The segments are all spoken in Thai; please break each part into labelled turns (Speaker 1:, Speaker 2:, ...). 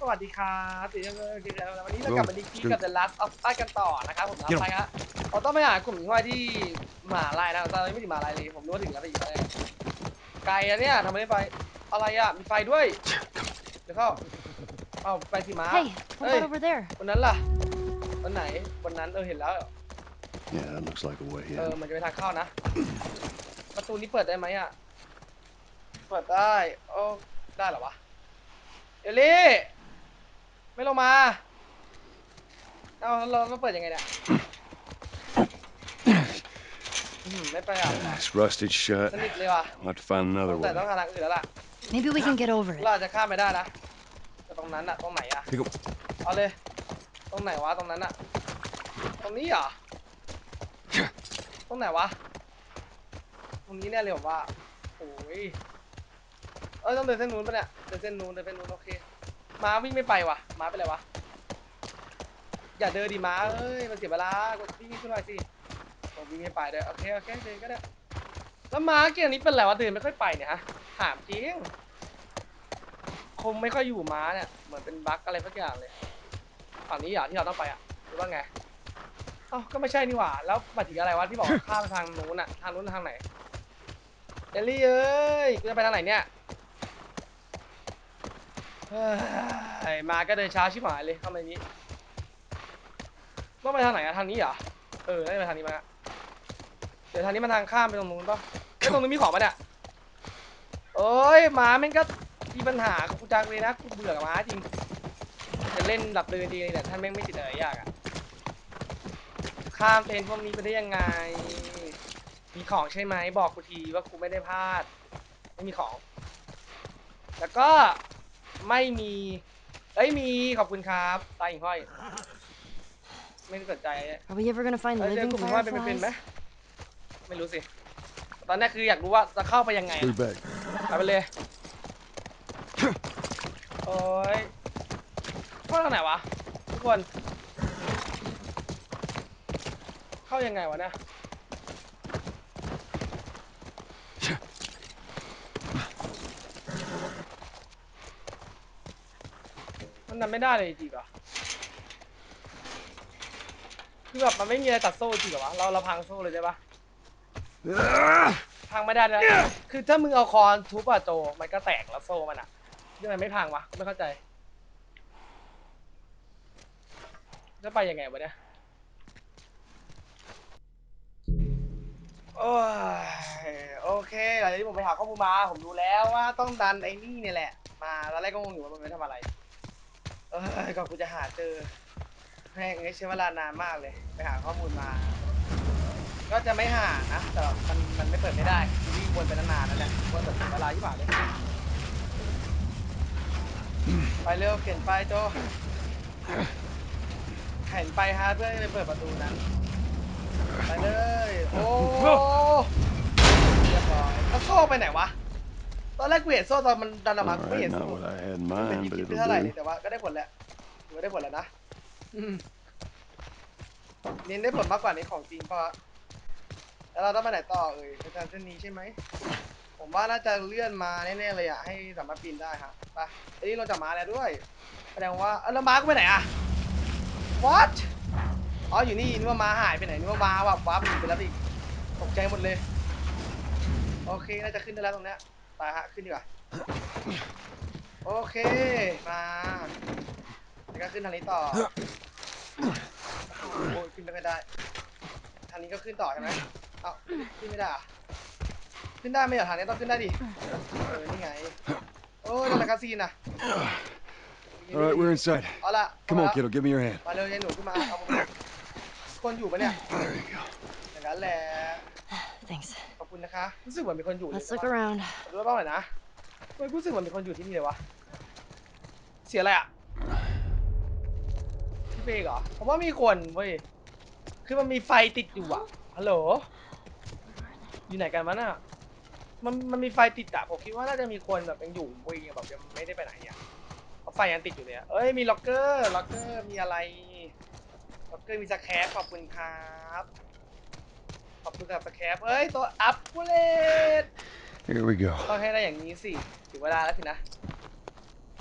Speaker 1: สวัสดีครับเดี๋ยวเดี๋ยววันนี้เรากลับมาดีคีกับ The Last of Us กันต่อนะครับผมนะไปครับเราต้องไปหากลุ่มหญิงวัยที่มหาลัยนะตอนนี้ไม่ถึงมหาลัยเลยผมรู้ว่าถึงแล้วไปอยู่แล้วไกลอะเนี่ยทำไมไม่ไปอะไรอะมีไฟด้วยเดี๋ยวเข้าเอาไปสิม้า
Speaker 2: Hey, what
Speaker 1: Hey.
Speaker 2: about over there?
Speaker 1: วันนั้นล่ะวันไหนวันนั้นเออเห็นแล้ว
Speaker 3: Yeah, that looks like a way
Speaker 1: เออ
Speaker 3: in.
Speaker 1: มันจะไปทางเข้านะ ประตูนี้เปิดได้ไหมอะเปิดได้ โอ้ ได้เหรอวะ เอลลี่ ไม่ลงมาเอาเราเราเปิดยังไงเนี่ยอืมไม่ไปอะ
Speaker 3: It's rusted shut.
Speaker 1: สนิทเลยว่ะ
Speaker 3: I'll have to find another
Speaker 1: แต่
Speaker 3: way.
Speaker 1: ต้องหาทางอื่นแล้วล่ะ
Speaker 2: Maybe we can get over it.
Speaker 1: เราอาจจะข้ามไปได้นะแต่ตรงนั้นอะตรงไหนอะ
Speaker 3: Pick up.
Speaker 1: เอาเลย ตรงไหนวะตรงนั้นอะตรงนี้เหรอ ตรงไหนวะ ตรงนี้แน่เลยผมว่าโอ้ย เอ้ยต้องเดินเส้นนู้นปะเนี่ย เดินเส้นนู้นเดินเส้นนู้นโอเค ม้าวิ่งไม่ไปว่ะ ม้าเป็นไรวะ อย่าเดินดิม้าเอ้ย มันเสียเวลากดวิ่งขึ้นหน่อยสิผมวิ่งไม่ไปเด้อโอเคโอเคเดินก็ได้ แล้วม้าเกมนี้เป็นไรวะเดินไม่ค่อยไปเนี่ยฮะ ถามจริง คงไม่ค่อยอยู่ม้าเนี่ย เหมือนเป็นบั๊กอะไรสักอย่างเลย ฝั่งนี้เหรอที่เราต้องไปอะหรือว่าไงเอ้าก็ไม่ใช่นี่หว่า แล้วมาถึงอะไรวะที่บอกข้ามไปทางนู้นอะ ทางนู้นทางไหนเอลลี่เอ้ยกูจะไปทางไหนเนี่ย เฮ้ยมาก็เดินช้าชิบหายเลยเข้ามาในนี้ต้องไปทางไหนอะทางนี้เหรอเออน่าจะไปทางนี้มาเดี๋ยวทางนี้มันทางข้ามไปตรงนู้นป่ะไอ้ยตรงนู้นมีของปะเนี่ยโอ้ยหมาแม่งก็มีปัญหากับกูจังเลยนะกูเบื่อกับหมาจริงจะเล่นหลับเลยดีเนี่ท่านแม่งไม่ติดอะไรยากอะข้ามเพลงพวกนี้ไปได้ยังไง มีของใช่ไหมบอกกูทีว่ากูไม่ได้พลาด ไม่มีของ แล้วก็ ไม่มีเอ้ยมีขอบคุณครับตายหิ่งห้อย ไม่ได้สนใจ
Speaker 2: Are we ever gonna find
Speaker 1: เอ้ยเจอ
Speaker 2: living
Speaker 1: กลุ่มหิ่งห้อยเป็นเป็นไหม
Speaker 2: fireflies?
Speaker 1: ไม่รู้สิ ตอนนี้คืออยากรู้ว่าจะเข้าไปยังไง
Speaker 3: Stay back.
Speaker 1: ไปไปเลย โอ้ยเข้าทางไหนวะ ทุกคน เข้ายังไงวะเนี่ย มันนไม่ได้เลยจริงเหรอคือแบบมันไม่มีอะไรตัดโซ่จริงเหรอวะเราเราพังโซ่เลยได้ปะพังไม่ได้เลยคือถ้ามึงเอาคอนทุบอะโจมันก็แตกแล้วโซ่มันอะยังไงไม่พังวะไม่เข้าใจจะไปยังไงวะเนี่ยโอ้ยโอเคหลังจากที่ผมไปหาข้อมูลมา ผมรู้แล้วว่าต้องดันไอ้นี่เนี่ยแหละ มาตอนแรกก็งงอยู่ว่ามันไม่ทำอะไร เอ้ยก่อนกูจะหาเจอแม่งใช้เวลานานมากเลย ไปหาข้อมูลมา ก็จะไม่ห่านะแต่มันมันไม่เปิดไม่ได้วิ่งวนไปนานๆแล้วแหละวนแบบเสียเวลาที่ผ่านเลยไปเร็วเข็นไปโจเข็นไปฮะเพื่อจะไปเปิดประตูนั้นไปเลย โอ้เรียบร้อยแล้วโซ่ไปไหนวะ ตอนแรกกูเห็นโซ่ตอนมันดันออกมา
Speaker 3: All
Speaker 1: กูไม่
Speaker 3: right,
Speaker 1: เห็น
Speaker 3: not
Speaker 1: โซ่
Speaker 3: what I had in
Speaker 1: เป็น
Speaker 3: mind,
Speaker 1: อีก
Speaker 3: but
Speaker 1: คิด
Speaker 3: it'll
Speaker 1: ไม่เท่าไหร่เลย
Speaker 3: do.
Speaker 1: แต่ว่าก็ได้ผลแล้วถือว่าได้ผลแล้วนะอืมเน้นได้ผลมากกว่าในของจริงเพราะแล้วเราต้องไปไหนต่อเอ่ยไปทางเส้นนี้ใช่ไหม ผมว่าน่าจะเลื่อนมาแน่ๆเลยอะให้สามารถปีนได้ครับไปไอ้นี่เราจะมาแล้วด้วย แสดงว่าเออแล้วม้ากูไปไหนอะ what อ๋ออยู่นี่นึกว่าม้าหายไปไหนนึกว่าม้าว่าว้าบหนีไปแล้วอีกตกใจหมดเลย โอเค น่าจะขึ้นได้แล้วตรงเนี้ย ไปฮะขึ้นดีกว่าโอเคมาแล้วก็ขึ้นทางนี้ต่อโอ้ยขึ้นไม่ค่อยได้ทางนี้ก็ขึ้นต่อใช่ไหมเอ้าขึ้นไม่ได้อะขึ้นได้ไหมเหรอทางนี้ต้องขึ้นได้ดิเออนี่ไงโอ้ยนั่นแหละคาซีนนะ
Speaker 3: All right, we're inside.
Speaker 1: เอาละ
Speaker 3: Come
Speaker 1: เอา
Speaker 3: on,
Speaker 1: ละ
Speaker 3: kiddo, give me your hand.
Speaker 1: มาเร็วยายหนูขึ้นมาเอามาคนอยู่ปะเนี่ย
Speaker 3: There you go.
Speaker 1: อย่างนั้นแหละ
Speaker 2: Thanks.
Speaker 1: ขอบคุณนะคะ รู้สึกเหมือนมีคนอยู่เลย
Speaker 2: Let's
Speaker 1: แต่
Speaker 2: look
Speaker 1: ว่า
Speaker 2: around.
Speaker 1: ดูรอบๆหน่อยนะทำไมรู้สึกเหมือนมีคนอยู่ที่นี่เลยวะ เสียอะไรอะพี่เบกเหรอผมว่ามีคนเว้ย คือมันมีไฟติดอยู่อะ ฮัลโหล อยู่ไหนกันวะน่ะ มันมันมีไฟติดอะผมคิดว่าน่าจะมีคนแบบยังอยู่เว้ยแบบยังไม่ได้ไปไหนอะเพราะไฟยังติดอยู่เลยอะเอ้ยมีล็อกเกอร์ ล็อกเกอร์มีอะไร ล็อกเกอร์มีสแครปขอบคุณครับ ขอบคุณสำหรับสแครปเอ้ย ตัวอัพกูเลต
Speaker 3: Here we go.
Speaker 1: ต้องให้ได้อย่างนี้สิถึงเวลาแล้วสินะ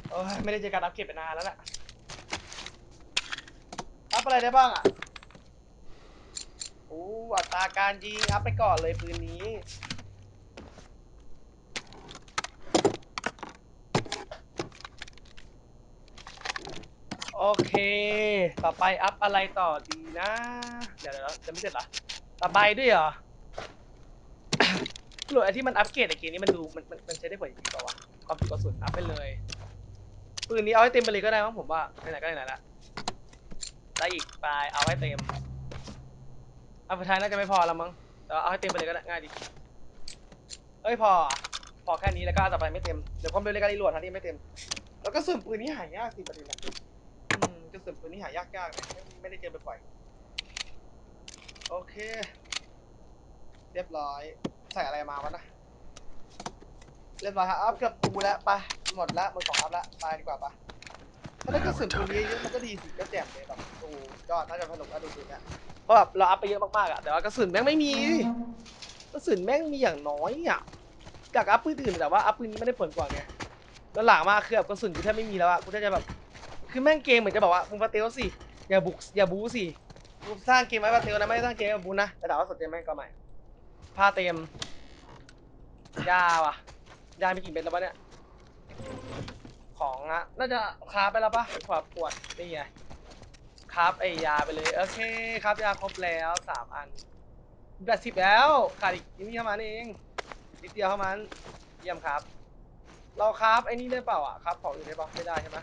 Speaker 1: โอ้ยไม่ได้เจอการอัพเก็บไปนานแล้วน่ะอัพอะไรได้บ้างอะโอ้อัตราการยิงอัพไปก่อนเลยปืนนี้โอเค ต่อไปอัพอะไรต่อดีนะ เดี๋ยวเดี๋ยวจะไม่เสร็จเหรอ ต่อไปด้วยเหรอหรือไอที่มันอัปเกรดไอเกมนี้มันดูมันมันมันใช้ได้ผลจริงเปล่าวะความจุกระสุนอัพไปเลยปืนนี้เอาให้เต็มไปเลยก็ได้มั้งผมว่าไหนๆก็ไหนๆละได้อีกไปเอาให้เต็มอันสุดท้ายน่าจะไม่พอแล้วมั้งแต่ว่าเอาให้เต็มไปเลยก็ได้ง่ายดีเอ้ยพอ พอแค่นี้แล้วก็อันต่อไปไม่เต็ม เดี๋ยวความเร็วในการรีโหลดทันทีไม่เต็ม แล้วก็ส่วนปืนนี้หายากสิประเด็นอะอืมกระสุนปืนนี้หายากยากๆเลยไม่ไม่ได้เจอบ่อยๆ โอเค เรียบร้อย ใส่อะไรมาวะนะ เรียบร้อยครับอัพเกือบปูแล้วไปหมดละหมดของอัพละไปดีกว่าปะถ้าได้กระสุนปืนนี้เยอะมันก็ดีสิก็แจ่มเลยแบบโอ้ยอดน่าจะสนุกน่าดูปืนเนี่ยเพราะแบบเราอัพไปเยอะมากๆอะแต่ว่ากระสุนแม่งไม่มีกระสุนแม่งมีอย่างน้อยอะอยากอัพปืนอื่นแต่ว่าอัพปืนนี้ไม่ได้ผลกว่าไงแล้วหลังมากคือแบบกระสุนกูแทบไม่มีแล้วอะกูแทบจะแบบคือแม่งเกมเหมือนจะบอกว่ามึงปาเตลสิอย่าบุกอย่าบูสิ กูสร้างเกมไว้ปาเตลนะไม่ได้สร้างเกมไว้บูนะแต่ถามว่าสนใจไหมก็ไม่ผ้าเต็มยาว่ะยามีกี่เม็ดแล้ววะเนี่ย ของอะน่าจะคราฟไปแล้วปะขวาปวดนี่ไงคราฟไอยาไปเลย โอเคคราฟยาครบแล้วสามอันแปดสิบแล้ว ขาดอีกนิดเดียวเท่านั้นเองนิดเดียวเท่านั้นเยี่ยมครับ เราคราฟไอ้นี่ได้เปล่าอะคราฟของอื่นได้เปล่าไม่ได้ใช่ไหม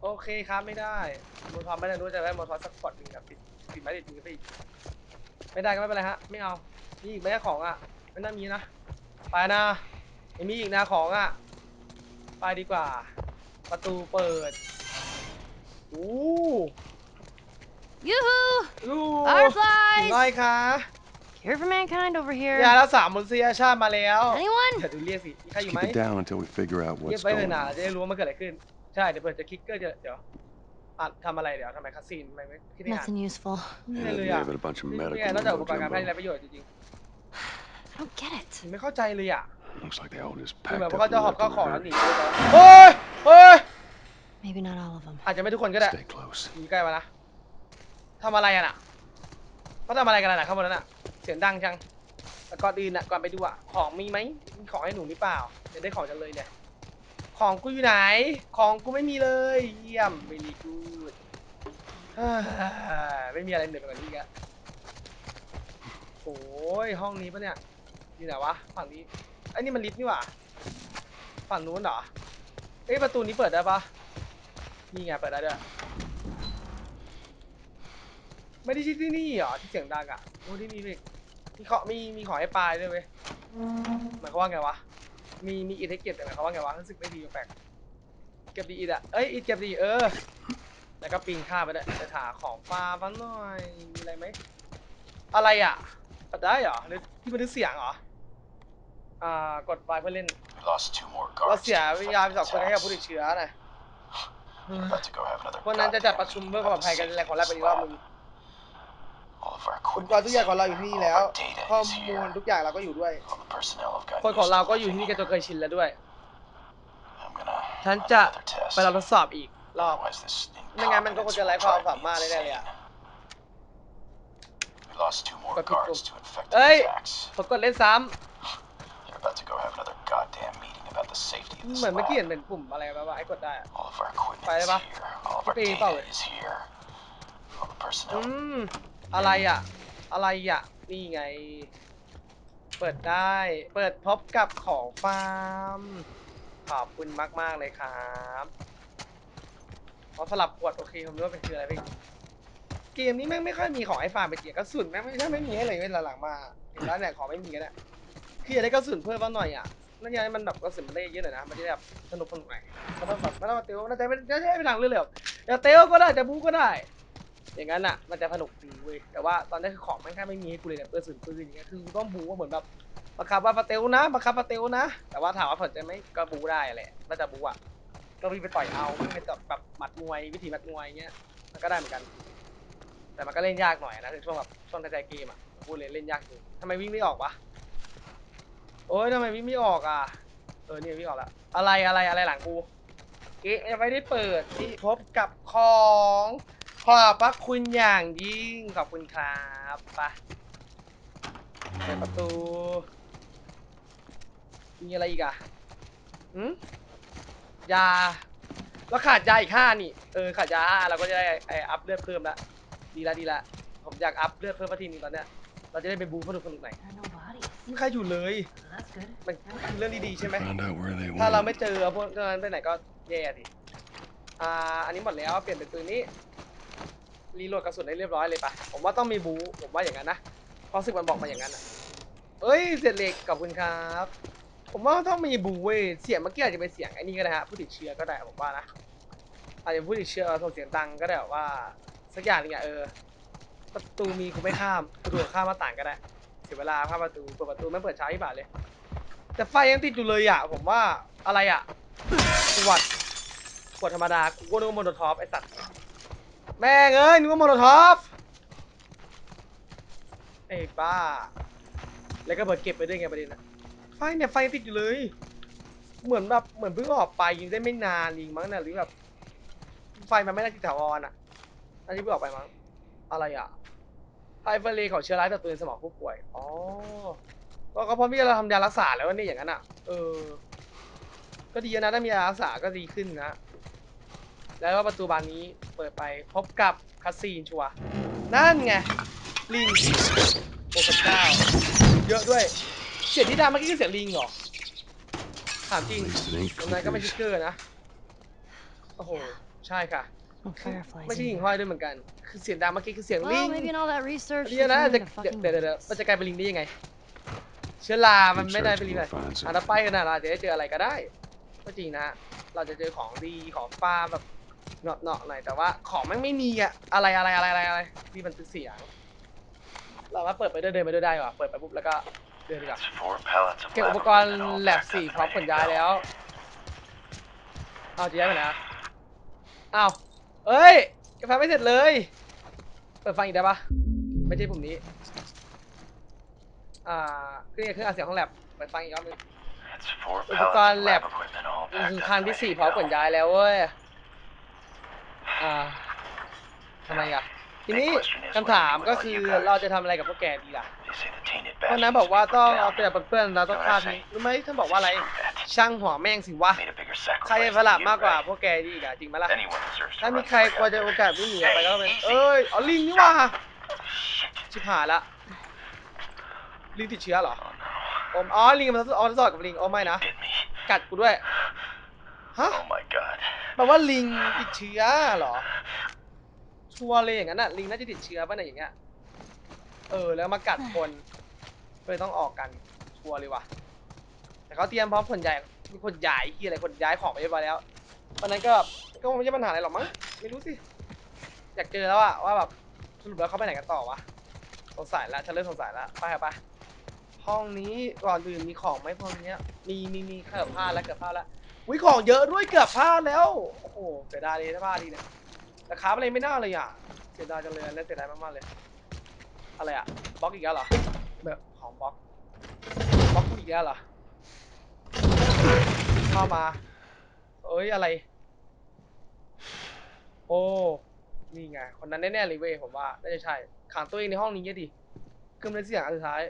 Speaker 1: โอเคครับไม่ได้มอทอมไม่ได้รู้จะได้มอทอสักพอร์ตหนึ่งแบบติด ติดไม้ติดมือไปอีกไม่ได้ก็ไม่เป็นไรฮะ ไม่เอามีอีกไหมของอะไม่น่ามีนะไปนะไม่มีอีกนะของอะไปดีกว่า ประตูเปิดโอ้
Speaker 2: Yoo-hoo!
Speaker 1: ลูก
Speaker 2: Fireflies!
Speaker 1: น้อยค่ะ
Speaker 2: Care for mankind over here.
Speaker 1: ยาแล้วสามมนุษยชาติมาแล้ว
Speaker 2: Anyone?
Speaker 1: เดี๋ยวดูเรียกสิมีใครอยู่
Speaker 3: Keep
Speaker 1: ไหม
Speaker 3: it down until we figure out
Speaker 1: เงียบ
Speaker 3: what's
Speaker 1: ไว้เถ
Speaker 3: going
Speaker 1: อะนะ
Speaker 3: on.
Speaker 1: จะได้รู้ว่ามันเกิดอะไรขึ้น ใช่ เดี๋ยวเปิดจะคลิกเกอร์จะเดี๋ยว อะทำอะไรเดี๋ยวทำไมคัสซีนทำไมไม่คิดไม่อ่าน
Speaker 2: Nothing useful.
Speaker 1: ไม่
Speaker 3: Yeah,
Speaker 1: เลย
Speaker 3: we
Speaker 1: อะ
Speaker 3: have a bunch of
Speaker 1: นี่
Speaker 3: medical
Speaker 1: ไงนอกจากอุป
Speaker 3: mumbo
Speaker 1: กรณ์การแพทย์
Speaker 3: jumbo.
Speaker 1: ไรประโยชน์จริง
Speaker 2: I don't get it.
Speaker 1: ๆผมไม่เข้าใจเลยอะ
Speaker 3: Looks like they all just
Speaker 1: คือ
Speaker 3: packed
Speaker 1: แบบ
Speaker 3: up
Speaker 1: ว่าเขา
Speaker 3: and
Speaker 1: จะหอบ
Speaker 3: left
Speaker 1: ข้าว
Speaker 3: in
Speaker 1: ของ
Speaker 3: a
Speaker 1: แล้วหนี
Speaker 3: hurry.
Speaker 1: ไปเลยเฮ้ยเฮ้ย
Speaker 2: Maybe not all of them.
Speaker 1: อาจจะไม่ทุกคนก็ได้
Speaker 3: Stay close.
Speaker 1: อยู่ใกล้มานะทำอะไรอะน่ะเขาทำอะไรกันน่ะข้างบนนั้นน่ะ เสียงดังจังแต่ก่อนอื่นน่ะก่อนไปดูอะ ของมีไหมมีของให้หนูหรือเปล่าจะได้ของจังเลยเนี่ย ของกูอยู่ไหน ของกูไม่มีเลย เยี่ยม very good เฮ้ยไม่มีอะไรเหนือกว่านี้อีกอะโอ้ยห้องนี้ปะเนี่ยอยู่ไหนวะฝั่งนี้ไอ้นี่มันลิฟต์นี่หว่าฝั่งนู้นเหรอเอ้ยประตูนี้เปิดได้ปะนี่ไงเปิดได้ด้วยไม่ได้ที่ที่นี่เหรอที่เสียงดังอะโอ้ที่นี่เลยมีของมีมีของให้ปลายด้วยเว้ยหมายความว่าไงวะ มีมีอิฐให้เก็บแต่หมายความว่าไงวะรู้สึกไม่ดีแปลกๆเก็บดีอิฐอะเอ้ยอิฐเก็บดีเออ แล้วก็ปีนข้ามไปด้วยจะหาของฟาร์มหน่อยมีอะไรไหมอะไรอะกดได้เหรอหรือที่บันทึกเสียงเหรออ่ากดไฟเพื่อเล่น
Speaker 4: We lost two more
Speaker 1: เรา
Speaker 4: guards.
Speaker 1: เสีย
Speaker 4: to
Speaker 1: วิญญาณ
Speaker 4: infected
Speaker 1: สองคนให้กับผู้
Speaker 4: attacks.
Speaker 1: ติดเชื้อน่ะ
Speaker 4: We're about to go have another
Speaker 1: วันนั้นจะจัด
Speaker 4: goddamn
Speaker 1: ประชุม
Speaker 4: meeting
Speaker 1: เพื่อความปลอ
Speaker 4: about
Speaker 1: ดภัย
Speaker 4: the
Speaker 1: กัน
Speaker 4: safety
Speaker 1: แหละของ
Speaker 4: of
Speaker 1: แลบ
Speaker 4: this
Speaker 1: ไปอีกรอบ
Speaker 4: lab.
Speaker 1: มึง
Speaker 4: All of our
Speaker 1: อุปกร
Speaker 4: equipment
Speaker 1: ณ์ทุก
Speaker 4: is
Speaker 1: อย่างของเราอยู่
Speaker 4: here.
Speaker 1: ที่นี่
Speaker 4: All
Speaker 1: แล้
Speaker 4: of
Speaker 1: ว
Speaker 4: our data
Speaker 1: ข้อ
Speaker 4: is
Speaker 1: มูล
Speaker 4: here.
Speaker 1: ทุกอย่างเราก็อยู่ด้วย
Speaker 4: All the personnel have
Speaker 1: คน
Speaker 4: gotten
Speaker 1: ของ
Speaker 4: used
Speaker 1: เรา
Speaker 4: to
Speaker 1: ก็อยู่ที่นี่กัน
Speaker 4: living
Speaker 1: จนเคยชินแล้วด้วย
Speaker 4: here. I'm gonna
Speaker 1: ฉัน
Speaker 4: run
Speaker 1: จะ
Speaker 4: another test.
Speaker 1: ไปเราทดสอบอีกรอบ
Speaker 4: Otherwise, this
Speaker 1: ไม่งั้นมันก็คงจะไร้ความสามารถ
Speaker 4: incompetence
Speaker 1: แน่
Speaker 4: will
Speaker 1: ๆเลย
Speaker 4: drive
Speaker 1: อะ
Speaker 4: me insane. We lost two more
Speaker 1: But people-
Speaker 4: guards to infected
Speaker 1: Hey!
Speaker 4: attacks.
Speaker 1: ผมกดเล่นซ้
Speaker 4: They're about to go have another goddamn meeting about the safety of ำ this
Speaker 1: เหมือนเมื่อกี้เห็น
Speaker 4: lab.
Speaker 1: เป็นปุ่มอะไรแบบว่าไอ้กดได้อะ
Speaker 4: All of our equipment
Speaker 1: Phải
Speaker 4: is
Speaker 1: ba?
Speaker 4: here. All of our
Speaker 1: Cái gì
Speaker 4: data
Speaker 1: bảo vậy?
Speaker 4: is here. All the
Speaker 1: อื
Speaker 4: personnel
Speaker 1: ม อะไรอะ อะไรอะ นี่ไง เปิดได้ เปิดพบกับของฟาร์ม ขอบคุณมาก ๆ เลยครับอ๋อสลับขวดโอเคผมรู้ว่าเป็นคืออะไรพี่เกมนี้แม่งไม่ค่อยมีของให้ฟาร์มไปเจียกระสุนแม่งไม่ใช่ไม่มีให้เลยเว้ยหลังๆมาเห็นแล้วเนี่ยของไม่มีกันเนี่ยคืออยากได้กระสุนเพิ่มบ้างหน่อยอะน่าจะให้มันแบบกระสุนมันได้เยอะหน่อยนะมันจะแบบสนุกสนุกหน่อยมันต้องแบบมันต้องมาเตลน่าจะไม่น่าจะไม่เป็นหนังเรื่องเลยแบบอยากเตลก็ได้จะบู๊ก็ได้ อย่างนั้นอะมันจะสนุกดีเว้ยแต่ว่าตอนนี้คือของมันแค่ไม่มีให้กูเลยเนี่ยกระสุนปืนอย่างเงี้ยคือกูต้องบูว่าเหมือนแบบบังคับว่าปาเตลนะบังคับปาเตลนะ แต่ว่าถามว่าสนใจไหมก็บูได้แหละน่าจะบูอะก็วิ่งไปต่อยเอาวิ่งไปจับแบบหมัดมวยวิธีหมัดมวยเงี้ยมันก็ได้เหมือนกัน แต่มันก็เล่นยากหน่อยนะในช่วงแบบช่วงกระจายเกมอะพูดเลยเล่นยากจริงทำไมวิ่งไม่ออกวะโอ้ยทำไมวิ่งไม่ออกอะเออเนี่ยวิ่งออกแล้วอะไรอะไรอะไรหลังกูเอ๊ะยังไม่ได้เปิดที่พบกับของ ขอบพระคุณอย่างยิ่งขอบคุณครับไปเปิดประตู มีอะไรอีกอะหืมยาแล้วขาดยาอีกห้านี่ เออขาดยาห้าเราก็จะได้ไออัพเลือดเพิ่มละดีละดีละผมอยากอัพเลือดเพิ่มมาทีนึงตอนเนี้ยเราจะได้ไปบูสนุกสนุกหน่อย
Speaker 2: There are no bodies.
Speaker 1: ไม่มีใครอยู่เลย
Speaker 2: That's good.
Speaker 1: มันคือเรื่องดีๆใช่ไหม
Speaker 3: Find out where they
Speaker 1: ถ้าเรา
Speaker 3: went.
Speaker 1: ไม่เจอพวกนั้นไปไหนก็แย่ดิอ่าอันนี้หมดแล้วเปลี่ยนเป็นปืนนี้ รีโหลดกระสุนได้เรียบร้อยเลยปะผมว่าต้องมีบูผมว่าอย่างนั้นนะเพราะสึกมันบอกมาอย่างนั้นอะเอ้ยเสร็จเหล็กขอบคุณครับ ผมว่าต้องมีบูเว้ยเสียงเมื่อกี้อาจจะเป็นเสียงไอ้นี่ก็ได้ฮะผู้ติดเชื้อก็ได้ผมว่านะอาจจะผู้ติดเชื้อส่งเสียงดังก็ได้แบบว่าสักอย่างนึงอะเออประตูมีกูไม่ข้ามประตูข้ามหน้าต่างก็ได้เสียเวลาข้ามประตูเปิดประตูไม่เปิดช้าที่บาทเลย แต่ไฟยังติดอยู่เลยอะผมว่าอะไรอะขวดขวดธรรมดากูก็นึกว่าโมโนท็อปไอสัตว์ แม่งเอ้ยนึกว่าโมโนท็อปไอ้บ้า แล้วก็เบิดเก็บไปด้วยไงประเด็นอะไฟเนี่ยไฟติดอยู่เลย เหมือนแบบเหมือนเพิ่งออกไปยิงได้ไม่นานยิงมั้งน่ะหรือแบบไฟมันไม่ได้ที่ถาวรอะอันที่เพิ่งออกไปมั้งอะไรอะไฟเฟรีของเชื้อร้ายต่อตัวในสมองผู้ป่วยอ๋อก็ก็เพราะมีเราทำยารักษาแล้วนี่อย่างนั้นอะ เออ ก็ดีนะถ้ามียารักษาก็ดีขึ้นนะ แล้วก็ประตูบานนี้เปิดไปพบกับคาสซีนชัวร์นั่นไงลิงโอ้พระเจ้าเยอะด้วย เสียงที่ดังเมื่อกี้คือเสียงลิงเหรอถามจริง
Speaker 3: At least it ain't
Speaker 1: ตรงนั้นก็ไม่ใช่
Speaker 3: clickers.
Speaker 1: เกอร์นะโอ้โหใช่ค่ะ
Speaker 2: No fireflies.
Speaker 1: ไม่ใช่
Speaker 2: in
Speaker 1: หิ่ง
Speaker 2: here.
Speaker 1: ห้อยด้วยเหมือนกัน คือเสียงดังเมื่อกี้คือเสียงลิ
Speaker 2: Well,
Speaker 1: ง
Speaker 2: maybe in all that research,
Speaker 1: เดี๋ยว
Speaker 2: they
Speaker 1: นะ
Speaker 2: turned
Speaker 1: จะ
Speaker 2: into
Speaker 1: เดี๋ยว
Speaker 2: fucking
Speaker 1: เดี๋ยวเดี๋ยว
Speaker 2: monkeys.
Speaker 1: มันจะกลายเป็นลิงได้ยังไง เชื้อรา มันไม่ได้เป็นลิงเลย
Speaker 3: Search will find
Speaker 1: อะถ้า
Speaker 3: something.
Speaker 1: ไปกันนะเราอาจจะได้เจออะไรก็ได้ ก็จริงนะ เราจะเจอของดีของฟ้าแบบ เนาะเนาะๆหน่อยแต่ว่าของมันไม่มีอะอะไรอะไรอะไรอะไรอะไรที่มันเป็นเสียง เราว่าเปิดไปด้วยเดินไปด้วยได้ว่ะเปิดไปปุ๊บแล้วก็เดินดีกว่า
Speaker 4: That's four pallets of
Speaker 1: เก็บอุป
Speaker 4: lab
Speaker 1: กรณ์
Speaker 4: equipment all
Speaker 1: แลบ
Speaker 4: packed
Speaker 1: สี่
Speaker 4: up
Speaker 1: พร้อม
Speaker 4: in
Speaker 1: ข
Speaker 4: my
Speaker 1: นย้าย
Speaker 4: belt.
Speaker 1: แล้ว เอาจะย้ายไปไหนอะอ้าว เอ้ยกาแฟไม่เสร็จเลย เปิดฟังอีกได้ปะไม่ใช่ปุ่มนี้ อ่าเครื่องเครื่องอัดเสียงห้องแลบเปิดฟังอีกรอบนึง
Speaker 4: That's four
Speaker 1: อุปกร
Speaker 4: pallets
Speaker 1: ณ์
Speaker 4: of
Speaker 1: แลบ
Speaker 4: lab equipment all
Speaker 1: นี่คือ
Speaker 4: packed
Speaker 1: ครั้ง
Speaker 4: up
Speaker 1: ที่
Speaker 4: in
Speaker 1: สี่
Speaker 4: my
Speaker 1: พร้อมขน
Speaker 4: belt.
Speaker 1: ย้ายแล้วเว้ย อ่าทำไมอะ ทีนี้คำถามก็คือเราจะทำอะไรกับพวกแกดีล่ะ
Speaker 4: They say the tainted
Speaker 1: เพราะนั้น
Speaker 4: bastards
Speaker 1: บอกว่า
Speaker 4: be
Speaker 1: ต้อง
Speaker 4: put
Speaker 1: เอา
Speaker 4: down.
Speaker 1: แต่เพื่อนๆเราต้องฆ่าทิ้งรู้ไหมท่านบอกว่าอะไร
Speaker 4: Screw that.
Speaker 1: ช่างหัวแม่งสิวะ
Speaker 4: Made a bigger
Speaker 1: ใคร
Speaker 4: sacrifice
Speaker 1: สลับ
Speaker 4: than
Speaker 1: มาก
Speaker 4: you,
Speaker 1: กว่า
Speaker 4: right?
Speaker 1: พวกแกดีอีกอะจริงไหมล่ะ
Speaker 4: Anyone deserves to
Speaker 1: ถ้ามี
Speaker 4: run
Speaker 1: ใคร
Speaker 4: free
Speaker 1: ควร
Speaker 4: out
Speaker 1: จะ
Speaker 4: there.
Speaker 1: โอกาสวิ่งหนีออกไปก็เป็น
Speaker 4: Hey, easy.
Speaker 1: เอ้ยอ๋อลิงนี่ว่า
Speaker 4: Shit.
Speaker 1: ชิบหายละ ลิงติดเชื้อเหรอ
Speaker 4: Oh no.
Speaker 1: อมอ๋อลิงมันออนสอดกับลิงโอ้ไม่นะ
Speaker 4: Bit me.
Speaker 1: กัดกูด้วย ฮะ
Speaker 4: Oh my god.
Speaker 1: แปลว่าลิงติดเชื้อเหรอ ชัวร์เลยอย่างนั้นน่ะลิงน่าจะติดเชื้อป่ะเนี่ยอย่างเงี้ย เออ แล้วมากัดคนเลยต้องออกกัน ชัวร์เลยว่ะ แต่เขาเตรียมพร้อมขนย้ายมีคนย้ายที่อะไรคนย้ายของไปเรียบร้อยแล้ววันนั้นก็ก็ไม่ใช่ปัญหาอะไรหรอกมั้ง ไม่รู้สิ อยากเจอแล้วอะว่าแบบสรุปแล้วเขาไปไหนกันต่อวะ สงสัยละฉันเริ่มสงสัยละไปไปห้องนี้ก่อนอื่นมีของไหมพวกเนี้ยมีมีมีเกือบพลาดแล้วเกือบพลาดแล้ว วิของเยอะด้วยเกือบพลาดแล้ว โอ้โหเสียดายเลยถ้าพลาดดีเนี่ยแต่ค้าอะไรไม่น่าเลยอะ เสียดายจังเลยอันนั้นเสียดายมากๆเลย อะไรอะบล็อกอีกแล้วเหรอแบบของบล็อกบล็อกอีกแล้วเหรอเข้ามา เอ้ยอะไร โอ้นี่ไง คนนั้นแน่ๆเลยเว้ยผมว่า น่าจะใช่ขังตัวเองในห้องนี้เยอะดิขึ้นไปเสียงอันสุดท้าย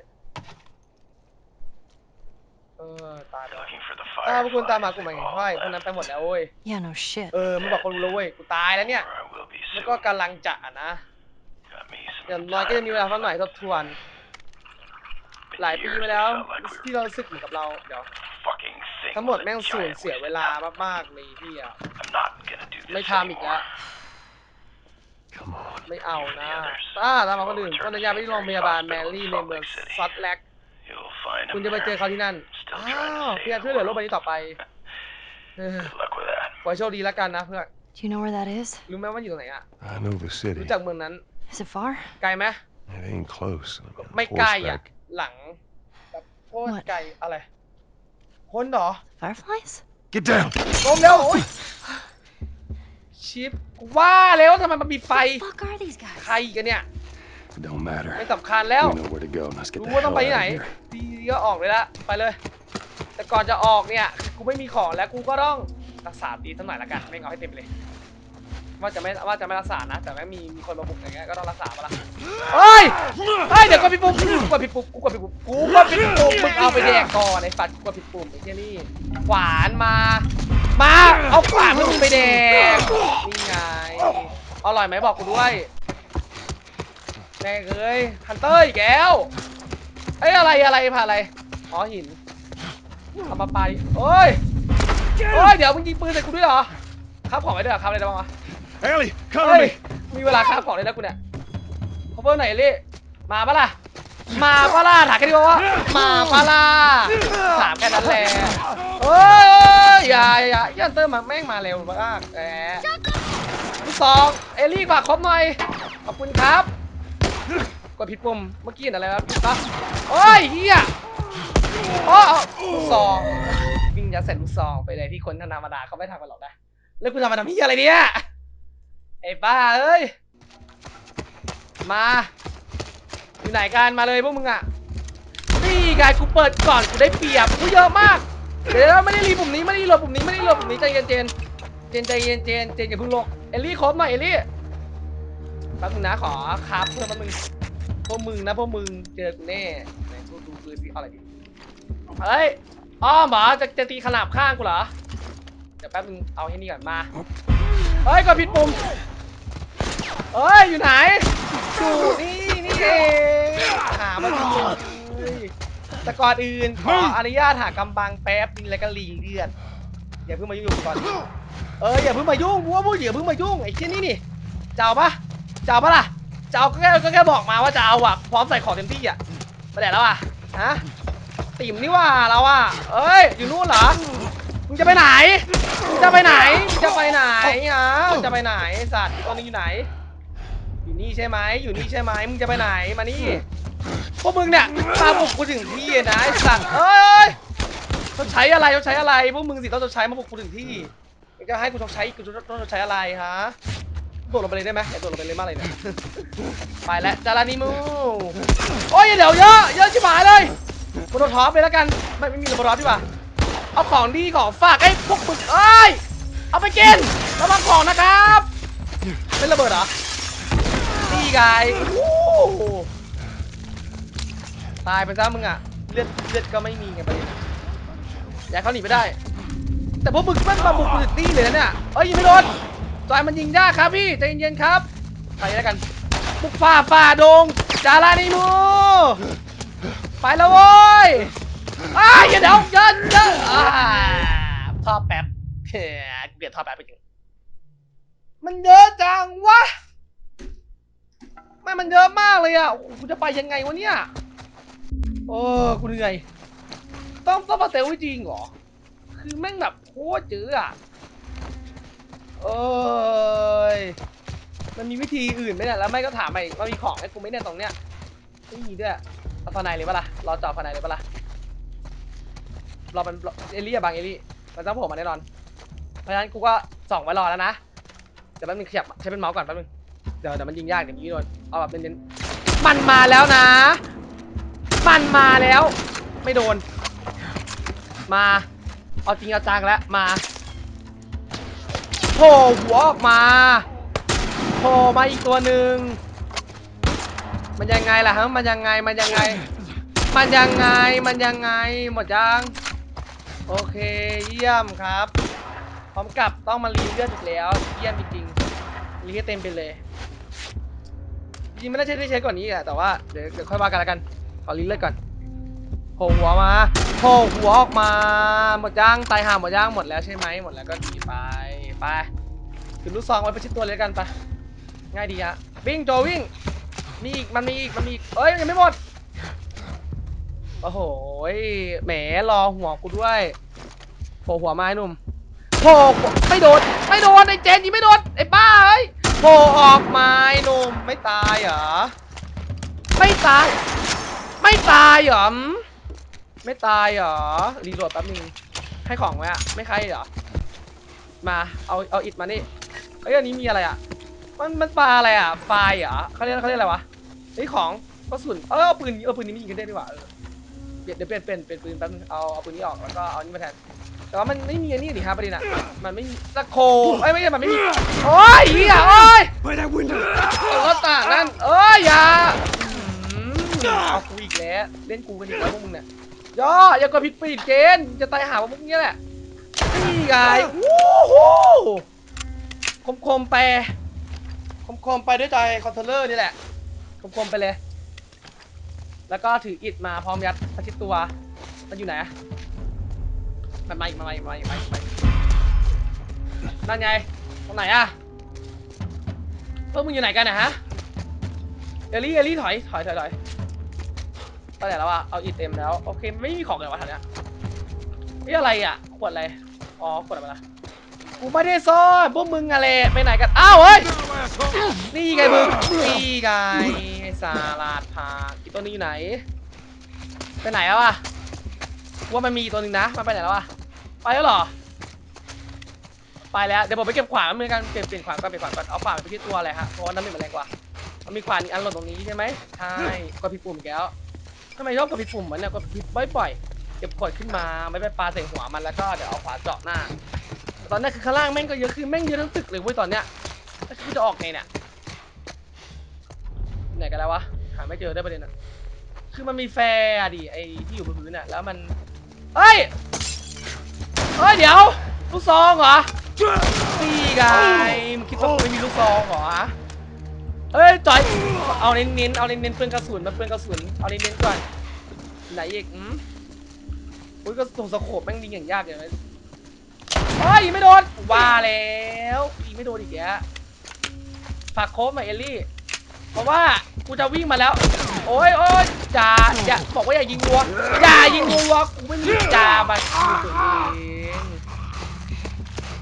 Speaker 1: เออตายไป
Speaker 4: They're
Speaker 1: แล้ว
Speaker 4: looking for the
Speaker 1: ถ้าพวกคุณตามหา
Speaker 4: fireflies.
Speaker 1: กลุ่มใหม่
Speaker 4: They've
Speaker 1: ไฟ
Speaker 4: all
Speaker 1: พวกนั้น
Speaker 4: left.
Speaker 1: ไปหมดแล้วเว้ย
Speaker 2: Yeah, no shit.
Speaker 1: เออมันบอกคนรู้แล้วเว้ยกูตายแล้วเนี่ย
Speaker 4: Or I will be
Speaker 1: แล้ว
Speaker 4: soon.
Speaker 1: ก็กำลังจะอะนะ
Speaker 4: Got me some
Speaker 1: อย่างน้อยก็จะมีเวลาสักหน่อยทบทวน
Speaker 4: Been
Speaker 1: หลายปี
Speaker 4: years
Speaker 1: มา
Speaker 4: it
Speaker 1: แล้ว
Speaker 4: felt like we
Speaker 1: ที่
Speaker 4: were
Speaker 1: เรารู้สึกเหมือนกับเราเดี๋ยว
Speaker 4: fucking thing
Speaker 1: ทั้งหมด
Speaker 4: with a
Speaker 1: แม่งสูญ
Speaker 4: giant
Speaker 1: เสีย
Speaker 4: waste
Speaker 1: เวลา
Speaker 4: of time.
Speaker 1: มากๆเลยพี่อะ
Speaker 4: I'm not gonna do
Speaker 1: ไม่
Speaker 4: this
Speaker 1: ทำอีกแล้ว
Speaker 4: anymore.
Speaker 3: Come on.
Speaker 1: ไม่เอานะ
Speaker 4: Even the others.
Speaker 1: ถ้าตามมาคนอื่นก็นัญญาไปที่โรงพยาบาลแมรี่ในเมืองซัตแลก
Speaker 4: You'll find
Speaker 1: คุณ
Speaker 4: him
Speaker 1: จะไปเจอ
Speaker 4: there.
Speaker 1: เขาที่นั่น
Speaker 4: Still
Speaker 1: อ้า
Speaker 4: trying to
Speaker 1: ว
Speaker 4: save
Speaker 1: พี่อา
Speaker 4: the
Speaker 1: ช่วยเหลือโลก
Speaker 4: world.
Speaker 1: ใบนี้ต่อไปเออ
Speaker 4: Good luck with that.
Speaker 1: ขอให้โชคดีแล้วกันนะเพื่อน
Speaker 2: Do you know where that is?
Speaker 1: รู้ไหมว่าอยู่ตรงไหนอะ
Speaker 3: I know the city.
Speaker 1: รู้จักเมืองนั้น
Speaker 2: Is it far?
Speaker 1: ไกลไหม
Speaker 3: It ain't close. I'm on
Speaker 1: ไม่ใกล้อะ
Speaker 3: horseback.
Speaker 1: หลังแบบโคตร
Speaker 2: What?
Speaker 1: ไกลอะไรคนเหรอ
Speaker 2: Fireflies?
Speaker 3: Get down.
Speaker 1: ลมแล้วโอ้ยชิปว่าแล้วทำไมมันมีไฟ
Speaker 2: Fuck are these guys?
Speaker 1: ใครอีกันเนี่ย
Speaker 3: It don't matter.
Speaker 1: ไม่สำคัญแล้ว
Speaker 3: We know where to go. Let's get
Speaker 1: รู้
Speaker 3: the
Speaker 1: ว่าต้อ
Speaker 3: hell
Speaker 1: งไป
Speaker 3: out
Speaker 1: ที่ไหน
Speaker 3: of here.
Speaker 1: ดีก็ออกเลยละไปเลย แต่ก่อนจะออกเนี่ยกูไม่มีของแล้วกูก็ต้องรักษาดีสักหน่อยละกันไม่เอาให้เต็มไปเลย ว่าจะไม่ว่าจะไม่รักษานะ แต่แม่งมีมีคนมาบุกอย่างเงี้ยก็ต้องรักษาปะล่ะเฮ้ยเฮ้ยเดี๋ยวกดผิดปุ่มกูกดผิดปุ่มกูกดผิดปุ่มกูกดผิดปุ่มมึงเอาไปแดกก่อนไอ้สัตว์กูกดผิดปุ่มไอ้เหี้ยนี่ขวานมามาเอาขวานให้มึงไปแดกนี่ไงอร่อยไหมบอกกูด้วย แม่งเอ้ยฮันเตอร์อีกแล้วเอ้ยอะไรอะไรผ่านอะไรอ๋อหินเอามาปาดิโอ้ยโอ้ยเดี๋ยวมึงยิงปืนใส่กูด้วยเหรอครับของไว้ด้วยเหรอครับอะไรได้บ้างวะ
Speaker 3: Ellie,
Speaker 1: เฮ้
Speaker 3: cover
Speaker 1: ย
Speaker 3: me.
Speaker 1: มีเวลาค้าของเลยนะกูเนี่ย cover ไหนอยลี่มาปะล่ะ มาปะล่ะถามแค่นี้ว่ามาปะล่ะถามแค่นั้นแหละเฮ้ยอย่าอย่ายันเตอร์มาแม่งมาเร็วมากแหมลูกสองเอลลี่ฝากครบหน่อยขอบคุณครับ กดผิดปุ่มเมื่อกี้เห็นอะไรครับผิดปะโอ้ยเฮียโอ้ลูกซองวิ่งยัดใส่ลูกซองไปเลยที่คนธรรมดาเขาไม่ทำกันหรอกนะแล้วกูทำมาทำเฮียอะไรเนี่ยไอ้บ้าเอ้ยมาอยู่ไหนกันมาเลยพวกมึงอะนี่ไงกูเปิดก่อนกูได้เปรียบกูเยอะมากเดี๋ยวไม่ได้รีปุ่มนี้ไม่ได้รีโหลดปุ่มนี้ไม่ได้รีโหลดปุ่มนี้ใจเย็นเจนเจนใจเย็นเจนเจนอย่าเพิ่งลกเอลลี่ครบหน่อยเอลลี่แป๊บนึงนะขอครับเพื่อนแป๊บนึง พวกมึงนะพวกมึงเจอกูแน่ไหนกูดูปืนที่เอาอะไรดีเฮ้ยอ้อมเหรอจะจะตีขนาบข้างกูเหรอเดี๋ยวแป๊บนึงเอาให้นี่ก่อนมาเฮ้ยกดผิดปุ่มเฮ้ยอยู่ไหนอยู่นี่นี่เองหามาดูเฮ้ยแต่ก่อนอื่นขออนุญาตหากำบังแป๊บนึงแล้วก็รีเลือดอย่าเพิ่งมายุ่งก่อนเอออย่าเพิ่งมายุ่งวัวพูดอย่าเพิ่งมายุ่งไอ้เชี่ยนี่นี่เจะเอาปะเจะเอาปะล่ะ จะเอาก็แค่ก็แค่บอกมาว่าจะเอาอะพร้อมใส่ของเต็มที่อะไปไหนแล้วอะฮะติ่มนี่ว่าเราอะเอ้ยอยู่นู่นเหรอมึงจะไปไหนมึงจะไปไหนมึงจะไปไหนฮะมึงจะไปไหนสัตว์ตอนนี้อยู่ไหน อยู่นี่ใช่ไหมอยู่นี่ใช่ไหมมึงจะไปไหนมานี่พวกมึงเนี่ยมาบุกกูถึงที่นะไอ้สัตว์เอ้ยต้องใช้อะไรต้องใช้อะไรพวกมึงสิต้องใช้มาบุกกูถึงที่มึงจะให้กูต้องใช้กูต้องใช้อะไรฮะ ดดลงไปเลยได้ไหมอย่าโดดลงไปเลยมากเลยเนี่ยไปแล้วจารานิมูโอ้ยเดี๋ยวเยอะเยอะชิบหายเลยกูโดนท็อปเลยแล้วกันไม่ไม่มีระเบิดท็อปดีกว่าเอาของดีของฝากให้พวกมึงเอ้ยเอาไปกินระวังของนะครับเป็นระเบิดเหรอนี่ไงตายไปซะมึงอะเลือดเลือดก็ไม่มีไงไปอยากเขาหนีไม่ได้ แต่พวกมึงม่งมาบุกมึงถึงนี่เลยนะเนี่ยเอ้ยยิงไม่โดน จอยมันยิงยากครับพี่ใจเย็นๆครับไปแล้วกันบุกฝ่าฝ่าดง จารานิมูไปแล้วโว้ยอ้าอย่าเดี๋ยวเยอะเยอะท่อแป๊บเปลี่ยนท่อแป๊บไปจริงมันเยอะจังวะไม่มันเยอะมากเลยอะกูจะไปยังไงวะเนี่ยโอ้กูเหนื่อยต้องต้องมาเตลจริงเหรอ คือแม่งแบบโคตรเจออะ เอ้ย มันมีวิธีอื่นไหมเนี่ยแล้วไม่ก็ถามไปมันมีของให้กูไหมเนี่ยตรงเนี้ยไม่มีด้วยเอาฟานายเลยปะล่ะรอจอฟานายเลยปะล่ะรอมันเอลี่อะบางเอลี่มันต้องโผล่มาแน่นอน เพราะฉะนั้นกูก็ส่องไว้รอแล้วนะเดี๋ยวแป๊บนึงขยับใช้เป็นเมาส์ก่อนแป๊บนึงเดี๋ยวเดี๋ยวมันยิงยากเดี๋ยวยิงโดนเอาแบบเน้นๆมันมาแล้วนะ มันมาแล้ว ไม่โดน มา เอาจริงเอาจังแล้วมา โผล่หัวออกมาโผล่มาอีกตัวหนึ่งมันยังไงล่ะฮะมันยังไงมันยังไง มันยังไงมันยังไงหมดยังโอเคเยี่ยมครับพร้อมกับต้องมารีเลือดอีกแล้ว เยี่ยมจริงๆรีให้เต็มไปเลยจริงไม่น่าใช้ได้ใช้ก่อนนี้อะแต่ว่าเดี๋ยวเดี๋ยวค่อยว่ากันล้วกันขอรีเลือดก่อนโผล่หัวมาโผล่หัวออกมาหมดยังตายห่าหมดยังหมดแล้วใช่ไหมหมดแล้วก็ดีไป ไปถือลูกซองไว้ประชิดตัวเลยกันไปง่ายดีฮะวิ่งโจวิ่งมีอีกมันมีอีกมันมีอีกเอ้ยยังไม่หมดโอ้โหแหมรอหัวกูด้วยโผล่หัวมาไอ้หนุ่มโผล่ไม่โดนไม่โดนไอ้เจนยิงไม่โดนไอ้บ้าเอ้ยโผล่ออกมาไอ้หนุ่มไม่ตายเหรอไม่ตาย ไม่ตายเหรอไม่ตายเหรอรีโหลดแป๊บนึงให้ของไว้อะไม่ใครเหรอ มาเอาเอาอิดมานี่เอ้ยอันนี้มีอะไรอะ มันมันปลาอะไรอะไฟเหรอเขาเรียกเขาเรียกอะไรวะเฮ้ของกระสุนเออเอาปืนเออปืนนี้มันยิงกันได้ดีกว่าเออเปลี่ยนเดี๋ยวเปลี่ยนเปลี่ยนเปลี่ยนปืนแป๊บนึงเอาเอาปืนนี้ออกแล้วก็เอานี่มาแทนแต่ว่ามันไม่มีอันนี้ดิครับประเด็นอะมันไม่มีตะโคเอ้ยไม่ใช่มันไม่มีโอ้ยเหี้ยโอ้ย
Speaker 3: By that window!
Speaker 1: เอารถตางนั่นเอ้ยอย่าอืมเอากูอีกแล้วเล่นกูกันอีกแล้วพวกมึงเนี่ยย่ออย่ากดผิดปีดเกณฑ์จะตายหาว่าพวกเนี้ยแหละ นี่ไงวู้ฮู้คมคมๆไป คมคมๆไปด้วยใจคอนโทรลเลอร์นี่แหละ คมคมๆไปเลย แล้วก็ถืออิดมาพร้อมยัดประชิดตัว มันอยู่ไหนอะมันมาอีกมาอีกมาอีกมาอีกมาอีกนั่นไง ตรงไหนอะเออมึงอยู่ไหนกันนะฮะ เอลลี่เอลลี่ถอยถอยถอยถอยไปไหนแล้วอะเอาอิดเต็มแล้ว โอเค ไม่มีของเลยวะแถวเนี้ยนี่อะไรอะขวดอะไร อ๋อขวดอะไรนะกูไม่ได้ซ่อนพวกมึงอะไรไปไหนกัน อ้าวเฮ้ย นี่ไงมึง นี่ไงสาลาดพาอีตัวนี้อยู่ไหน ไปไหนแล้วอะว่ามันมีตัวหนึ่งนะ มันไปไหนแล้วอะไปแล้วเหรอ ไปแล้ว เดี๋ยวผมไปเก็บขวานมันการเปลี่ยนเปลี่ยนขวานก่อนเปลี่ยนขวานก่อน เอาขวานไปที่ตัวอะไรฮะ เพราะว่าน้ำมันแรงกว่า มันมีขวานอีกอันหล่นตรงนี้ใช่ไหมใช่กดผิดปุ่มอีกแล้วทำไมชอบกดผิดปุ่มเหมือนเนี่ยกดผิดบ่อยๆ เก็บขวดขึ้นมาไม่ไปปลาใส่หัวมันแล้วก็เดี๋ยวเอาขวาเจาะหน้า ตอนนี้คือข้างล่างแม่งก็เยอะคือแม่งเยอะทั้งตึกเลยเว้ยตอนเนี้ยแล้วคือจะออกไงเนี่ยไหนกันแล้ววะหาไม่เจอได้ประเด็นอะคือมันมีแฟร์ดิไอที่อยู่บนพื้นอะแล้วมันเฮ้ยเฮ้ยเดี๋ยวลูกซองเหรอนี่ไงมึงคิดว่ากูไม่มีลูกซองเหรอเฮ้ยจอยเอาเน้นๆเอาเน้นๆเปลืองกระสุนมาเปลืองกระสุนเอาเน้นๆก่อนไหนอีกอืม อุ้ยก็ส่งสโคปแม่งยิงอย่างยากอย่างไรเฮ้ยไม่โดนว่าแล้วยิงไม่โดนอีกแกฝากโค้ดมาเอลลี่ เพราะว่ากูจะวิ่งมาแล้ว โอ้ยโอ้ยจ่าอย่าบอกว่าอย่ายิงวัวอย่ายิงวัวกูไม่มีจ่ามายิงตัวเอง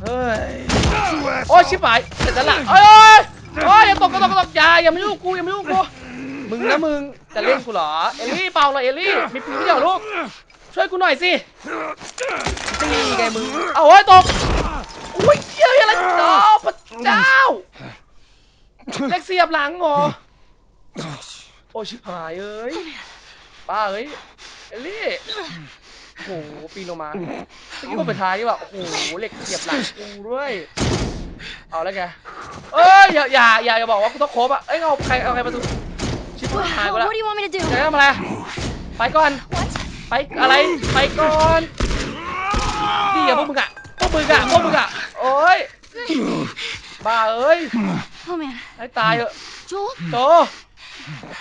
Speaker 1: เฮ้ยโอ้ยชิบหายเสร็จแล้วล่ะเอ้ยโอ้ยอย่าตกอย่าตกอย่าตกอย่าอย่ามายุ่งกูอย่ามายุ่งกูมึงนะมึงจะเล่นกูเหรอเอลลี่เปล่าเลยเอลลี่มีปืนเดียวลูก ช่วยกูหน่อยสินี่ไงมึง เอาเฮ้ยตกอุ้ยเหี้ยอะไรอ๋อพระเจ้าเล็กเสียบหลังเหรอโอ้ชิบหายเอ้ยป้าเอ้ยเอลลี่โอ้โหปีนลงมาเมื่อกี้ผมไปท้ายนี่แบบโอ้โหเหล็กเสียบหลังกูด้วยเอาแล้วแกเอ้ยอย่าอย่าอย่าอย่าบอกว่ากูต้องโคบอะเอ้ยเอาใครเอาใครมาดูชิบ
Speaker 2: What,
Speaker 1: หายกู
Speaker 2: what,
Speaker 1: แล้ว
Speaker 2: what do you want me to do?
Speaker 1: จะทำอะไรไปก่อน
Speaker 2: What?
Speaker 1: ไปอะไรไปก่อนนี่อะพวกมึงอะพวกมึงอะพวกมึงอะโอ้ยบ้าเอ้ย
Speaker 2: Oh man.
Speaker 1: ให้ตายเถอะ
Speaker 2: Joel?
Speaker 1: โต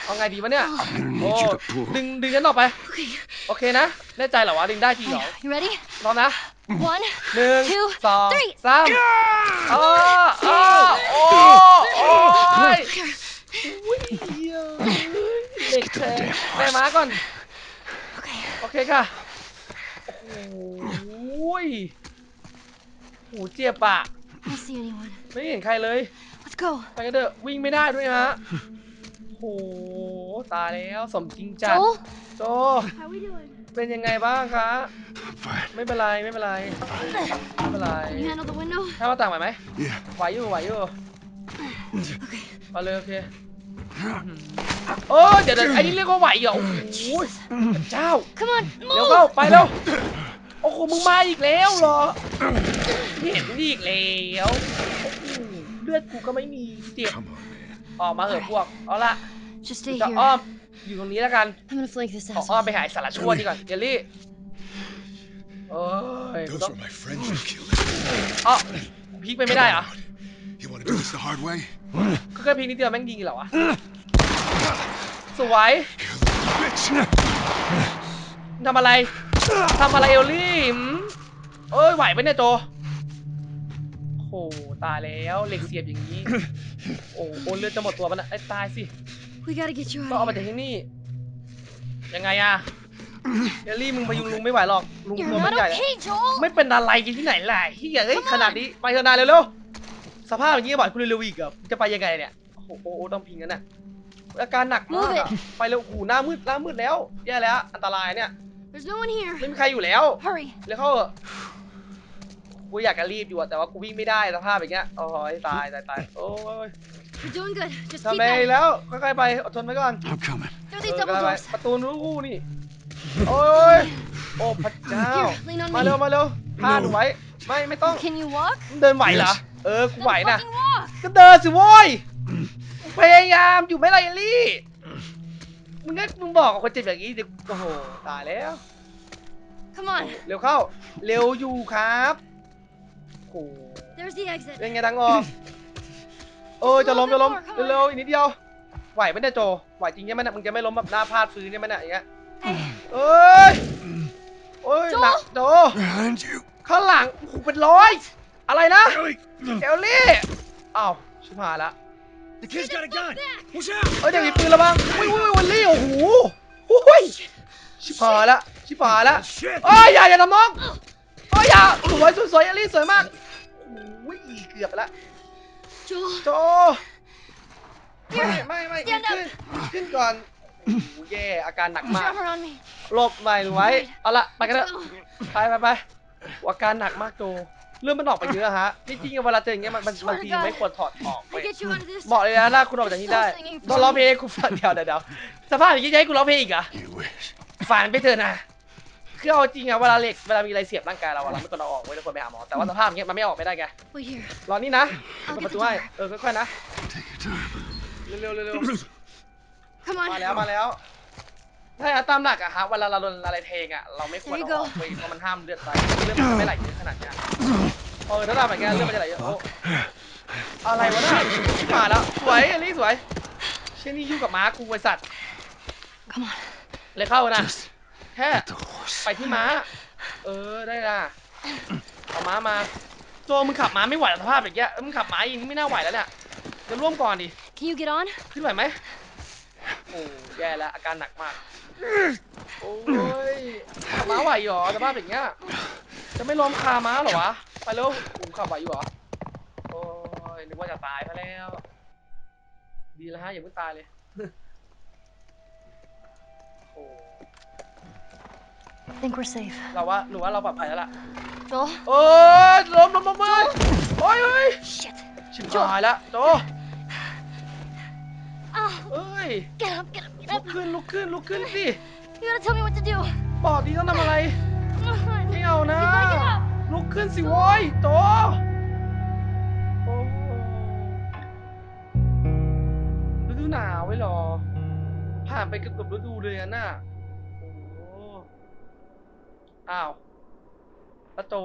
Speaker 1: เอาไงดีวะเนี่ย
Speaker 3: I'm
Speaker 1: โอ้
Speaker 3: gonna need you to pull.
Speaker 1: ดึงดึงฉันออกไป
Speaker 2: Okay.
Speaker 1: โอเคนะ แน่ใจเหรอวะ ดึงได้จริงเหรอ
Speaker 2: You ready?
Speaker 1: พร้อมนะ
Speaker 2: One.
Speaker 1: หนึ่ง
Speaker 2: two,
Speaker 1: สอง
Speaker 2: three
Speaker 1: สามอ้ออ้อโอ้โอ้ย
Speaker 2: Here.
Speaker 1: อุ้ยเหี้ยเด็กแทงแม่ม้าก่อน
Speaker 2: Okay.
Speaker 1: โอ เคค่ะโอ้โหยโหเจ็บอะ
Speaker 2: I don't see anyone.
Speaker 1: ไม่เห็นใครเลย
Speaker 2: Let's go.
Speaker 1: ไปกันเถอะวิ่งไม่ได้ด้วยฮะโหตายแล้วสมจริงจัด
Speaker 2: Joel?
Speaker 1: โจ
Speaker 2: How we doing?
Speaker 1: เป็นยังไงบ้างคะ
Speaker 3: I'm fine.
Speaker 1: ไม่เป็นไรไม่เป็นไรไม่เป็นไร
Speaker 2: Can you handle the window?
Speaker 1: ถ้ามาต่างไหวไหม
Speaker 3: Yeah.
Speaker 1: ไหวอยู่ไหวอยู่
Speaker 2: Okay.
Speaker 1: มาเลยโอเค โอ้ยเดี๋ยวเดี๋ยวไอ้นี่เรียกว่าไหวเหรอโอ้โหพระเจ้า
Speaker 2: Come on.
Speaker 1: เร็ว
Speaker 2: Move.
Speaker 1: เข้าไปเร็วโอ้โหมึงมาอีกแล้วเหรอไม่เห็นมึงอีกแล้วโอ้โหเลือดกูก็ไม่มีเจ็บ
Speaker 3: Come on, man.
Speaker 1: ออกมาเหอะพวก เอาละ
Speaker 2: Just stay
Speaker 1: จะ
Speaker 2: here.
Speaker 1: อ้อมอยู่ตรงนี้แล้วกัน
Speaker 2: I'm gonna flank this
Speaker 1: ขออ้อม
Speaker 2: asshole.
Speaker 1: ไปหายสารชั่วนี่ก่อนเจลลี่โอ้ยกู
Speaker 3: Those
Speaker 1: ต้อง
Speaker 3: were my friends you killed.
Speaker 1: อ๋อพลิกไปไม่ได้เหรอ
Speaker 3: You want to do this the hard way?
Speaker 1: ก็แค่พลิกนิดเดียวแม่งยิงเหรอวะ สวย
Speaker 3: Bitch!
Speaker 1: ทำอะไร ทำอะไรเอลลี่หืมเอ้ย ไหวไหมเนี่ยโจ โอ้โหตายแล้วเหล็กเสียบอย่างนี้ โอ้โหเลือดจะหมดตัวมันนะไอ้ตายสิ
Speaker 2: We gotta get you
Speaker 1: ต้องเอา
Speaker 2: out
Speaker 1: มา
Speaker 2: of
Speaker 1: จาก
Speaker 2: here.
Speaker 1: ที่นี่ ยังไงอะเอลลี่มึงพยุงลุงไม่ไหวหรอก ลุง
Speaker 2: You're
Speaker 1: ตัวมัน
Speaker 2: not
Speaker 1: ใหญ่
Speaker 2: okay, Joel.
Speaker 1: ไม่เป็นอะไรกันที่ไหนล่ะเฮียเอ้ยขนาดนี้ ไปเถอะนายเร็วๆ สภาพอย่างนี้บอกให้คุณเร็วๆอีกเหรอจะไปยังไงเนี่ยโอ้โหโอ้โหต้องพิงกันน่ะอาการหนักมาก
Speaker 2: Move
Speaker 1: อะ
Speaker 2: it
Speaker 1: ไปเร็วโอ้โหหน้ามืดหน้ามืดแล้วแย่แล้วอันตรายเนี่ย
Speaker 2: There's no one here.
Speaker 1: ไม่มีใครอยู่แล้ว
Speaker 2: Hurry.
Speaker 1: เร็วเข้าเถอะกูอยากจะรีบอยู่อะแต่ว่ากูวิ่งไม่ได้สภาพอย่างเงี้ยโอ้ยตายตายตายโอ้ย
Speaker 2: You're doing good. Just
Speaker 1: ทำ
Speaker 2: keep
Speaker 1: ไม
Speaker 2: at it.
Speaker 1: แล้วค่อยๆไปอดทนไว้ก่อน
Speaker 3: I'm coming.
Speaker 2: Through
Speaker 1: เอ
Speaker 2: these
Speaker 1: อ
Speaker 2: double
Speaker 1: ค่อยๆไป
Speaker 2: doors.
Speaker 1: ประตูนู้นนี่โอ้ยโอ้พระเจ้า
Speaker 2: Here, lean on
Speaker 1: มาเร็ว
Speaker 2: me.
Speaker 1: มาเร็วพาหนูไว้ ไม่ไม่ต้อง
Speaker 2: Can you walk?
Speaker 1: เดินไหวเหรอ เออกู
Speaker 2: Then
Speaker 1: ไหวนะ
Speaker 2: fucking walk.
Speaker 1: ก็เดินสิโว้ยพยายามอยู่ไหม่ไรเอลลี่มึงก็มึงบอกกับคนเจ็บอย่างนี้เดี๋ยวโอ้โหตายแล้ว
Speaker 2: Come on.
Speaker 1: เร็วเข้า เร็วอยู่ครับโอ้โห
Speaker 2: There's the exit.
Speaker 1: เป็นไงทางออกเออจะล้มจะล้มเร็วๆอีกนิดเดียว ไหวไหมเนี่ยโจ ไหวจริงใช่ไหมเนี่ยมึงจะไม่ล้มแบบหน้าพาดพื้นใช่ไหมเนี่ยอย่างเงี้ย
Speaker 2: Hey,
Speaker 1: เอ้ยโอ้ย
Speaker 2: โจ
Speaker 1: หนักโจ
Speaker 3: Behind you.
Speaker 1: ข้างหลังโอ้โหเป็นร้อย อะไรนะ
Speaker 3: Ellie!
Speaker 1: เอลลี่อ้าวชิบหายละ
Speaker 3: The kid's got a gun! Watch out!
Speaker 1: เอ้ยเด็กมีปืนแล้วบ้างอุ้ยอุ้ยวันลี่โอ้โหอุ้ยชิบหายละชิบหายละ
Speaker 3: Shit!
Speaker 1: เอ้ยอย่าอย่าทำน้องเอ้ยอย่าสวยสวยสวยเอลลี่สวยมากอุ้ยเกือบไปละ
Speaker 2: Joel.
Speaker 1: โจไม่ไม่ไม่
Speaker 2: Stand
Speaker 1: ขึ้นขึ้นก่อนโอ้โหแย่อาการหนักมาก
Speaker 2: Drop her on me.
Speaker 1: หลบหน่อยหนูไว้เอาละไปกันเถอะไปไปไปอาการหนักมากโจ เรื่องมันออกไปเยอะฮะที่จริงๆเวลาเจออย่างเงี้ยมันมันบางทีไม่ควรถอดออกไป
Speaker 2: I get you out of this.
Speaker 1: เหมาะเลยนะถ้าคุณออกจากนี้ได้ต้องร้องเพลงให้กูฟังเดี๋ยวเดี๋ยวเดี๋ยวสภาพอย่างนี้จะให้กูร้องเพลงอีกเหรอ
Speaker 3: You wish.
Speaker 1: ฝันไปเถอะนะคือเอาจริงอะเวลาเหล็กเวลามีอะไรเสียบร่างกายเราอะเราไม่ควรเอาออกไว้เราควรไปหาหมอแต่ว่าสภาพอย่างเงี้ยมันไม่ออกไม่ได้ไง
Speaker 2: Wait here.
Speaker 1: รอนี่นะ
Speaker 2: เอา
Speaker 1: เปิด
Speaker 2: เก็
Speaker 1: ป
Speaker 2: บ
Speaker 1: ระตู
Speaker 2: ประตู
Speaker 1: ให้เออค่อยๆนะ
Speaker 3: Take your time.
Speaker 1: เร็วๆเร็ว
Speaker 2: Come
Speaker 1: ๆ
Speaker 2: on.
Speaker 1: มาแล้วมาแล้ว ถ้าตามหลักอะฮะเวลาเราโดนอะไรเทงอะเราไม่ควร
Speaker 2: There you
Speaker 1: เอาอ
Speaker 2: go
Speaker 1: อกไปเพราะมันห้ามเลือดไหลเลือดมันจะไม่ไหลเยอะขนาดเนี้ยเออถ้าทำแบบเงี้ยเลือดมันจะไหลเยอะโอ้อะไรวะน่ะมาแล้วสวยอันนี้สวยเช่นนี้ยุ่งกับม้ากูไอสัตว์
Speaker 2: Come on.
Speaker 1: เลยเข้านะ
Speaker 3: Just
Speaker 1: แค่
Speaker 3: get the horse.
Speaker 1: ไปที่ม้า เออได้ละเอาม้ามาโจมึงขับม้าไม่ไหวสภาพอย่างเงี้ยเออมึงขับม้าเองไม่น่าไหวแล้วเนี่ยจะร่วมก่อนดิ
Speaker 2: Can you get on?
Speaker 1: ขึ้นไหวไหม โอ้แย่แล้วอาการหนักมาก โอ้ยขับม้าไหวเหรอสภาพอย่างเงี้ย จะไม่ล้มคาม้าเหรอวะ ไปเร็วกูขับไหวอยู่เหรอ โอ้ยนึกว่าจะตายซะแล้ว ดีแล้วฮะอย่าเพิ่งตายเลย โอ้
Speaker 2: I think we're safe.
Speaker 1: เราว่าหนูว่าเราปลอดภัยแล้วล่ะ
Speaker 2: Joel.
Speaker 1: โอ้ยล้มล้มล้มเลยโอ้ยเฮ้ย
Speaker 2: Shit.
Speaker 1: ชิบหายแล้วโจ
Speaker 2: Ah,
Speaker 1: เอ้ย
Speaker 2: get up, get up, get
Speaker 1: ลุ
Speaker 2: up.
Speaker 1: กขึ้นลุกขึ้นลุกขึ้นสิ
Speaker 2: You gotta tell me what to do.
Speaker 1: บอกดีต้องทำอะไร
Speaker 2: Come on.
Speaker 1: ไม่เอานะ
Speaker 2: Get back, get up.
Speaker 1: ลุกขึ้นสิโว้ยโตโอ้โหฤดูหนาวไว้เหรอ ผ่านไปเกือบกับฤดูเลยอะน่ะโอ้โหอ้าวแล้วโต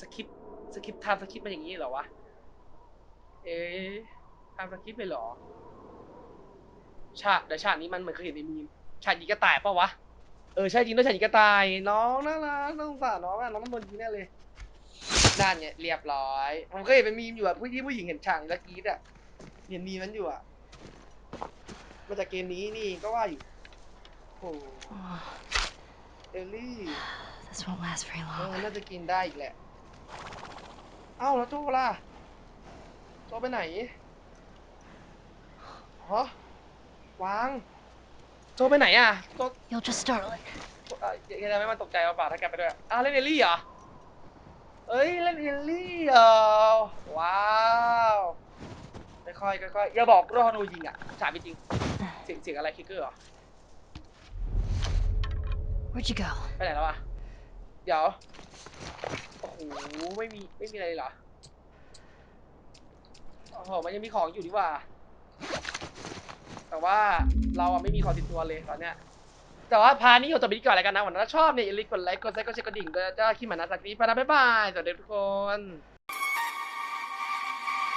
Speaker 1: สคริปต์สคริปต์ทำสคริปต์มาอย่างนี้เหรอวะ เอ๊ะทำสคริปต์ไปเหรอ ฉากเดี๋ยวฉากนี้มันเหมือนเคยเห็นในมีมฉากยิงกระต่ายเปล่าวะเออใช่จริงด้วยฉากยิงกระต่ายน้องน่ารักน้องสงสารน้องอะน้องมันโดนยิงแน่เลยนั่นเนี่ยเรียบร้อยผมเคยเห็นเป็นมีมอยู่อะผู้ที่ผู้หญิงเห็นฉากแล้วกรีดอะเห็นมีมมันอยู่อะมาจากเกมนี้นี่ก็ว่าอยู่โอ้โห
Speaker 2: Oh,
Speaker 1: เอลลี่
Speaker 2: this won't last very
Speaker 1: เออ
Speaker 2: long.
Speaker 1: น่าจะกินได้อีกแหละ เอ้าแล้วโจล่ะโจไปไหนฮะ วาง โจไปไหนอะโจ
Speaker 2: You'll just startle it.
Speaker 1: อะยังไงไม่มันตกใจว่าป่าถ้าแกไปด้วยอะเล่นเอลลี่เหรอเอ้ยเล่นเอลลี่เหรอว้าวค่อยๆค่อยๆอย่าบอกรอนูยิงอะฉากไม่จริงเสียงเสียงอะไรคิกเกอร์เหรอ
Speaker 2: Where'd you go?
Speaker 1: ไปไหนแล้วอะเดี๋ยวโอ้โหไม่มีไม่มีอะไรเลยเหรอโอ้โหมันยังมีของอยู่ดีกว่า แต่ว่าเราอะไม่มีของติดตัวเลยตอนเนี้ย แต่ว่าพานี้เราจะไปดีก่อนแล้วกันนะวันนี้ถ้าชอบเนี่ยอย่าลืมกดไลค์กดแชร์กดแชร์กดดิ่งด้วยจ้าคิดเหมือนนะสักนี้ไปนะบ๊ายบายสวัสดีทุกคน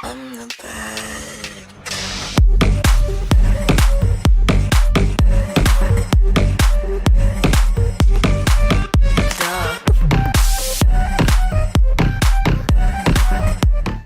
Speaker 5: I'm